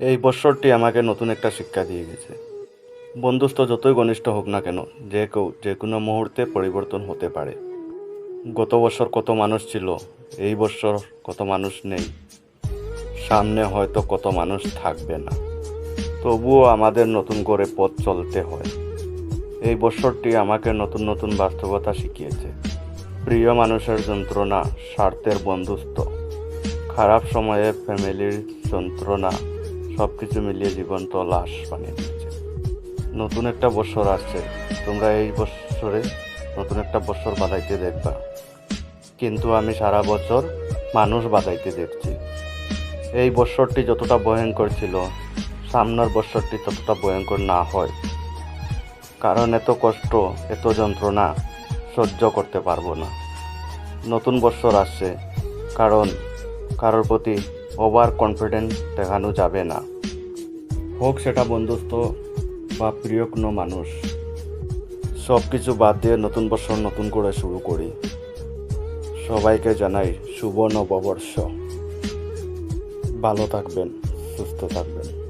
এই বৎসরটি আমাকে নতুন একটা শিক্ষা দিয়ে গেছে। বন্ধুত্ব যতই ঘনিষ্ঠ হোক না কেন, যে কেউ যে কোনো মুহূর্তে পরিবর্তন হতে পারে। গত বছর কত মানুষ ছিল, এই বছর কত মানুষ নেই, সামনে হয়তো কত মানুষ থাকবে না। তবুও আমাদের নতুন করে পথ চলতে হয়। এই বছরটি আমাকে নতুন নতুন বাস্তবতা শিখিয়েছে। প্রিয় মানুষের যন্ত্রণা, স্বার্থের বন্ধুত্ব খারাপ সময়ে ফ্যামিলির যন্ত্রণা সব কিছু মিলিয়ে জীবন তো লাশ বানিয়ে দিচ্ছে নতুন একটা বছর আসছে। তোমরা এই বছরে নতুন একটা বছর বাদাইতে দেখবা। কিন্তু আমি সারা বছর মানুষ বাদাইতে দেখছি। এই বছরটি যতটা ভয়ঙ্কর ছিল, সামনের বছরটি ততটা ভয়ঙ্কর না হয়। কারণ এত কষ্ট, এত যন্ত্রণা সহ্য করতে পারব না। নতুন বছর আসছে। কারণ কারোর প্রতি ওভার কনফিডেন্স দেখানো যাবে না। হোক সেটা বন্ধুত্ব বা প্রিয় কোনো মানুষ। সব কিছু বাদ দিয়ে নতুন বছর নতুন করে শুরু করি। সবাইকে জানাই শুভ নববর্ষ। ভালো থাকবেন, সুস্থ থাকবেন।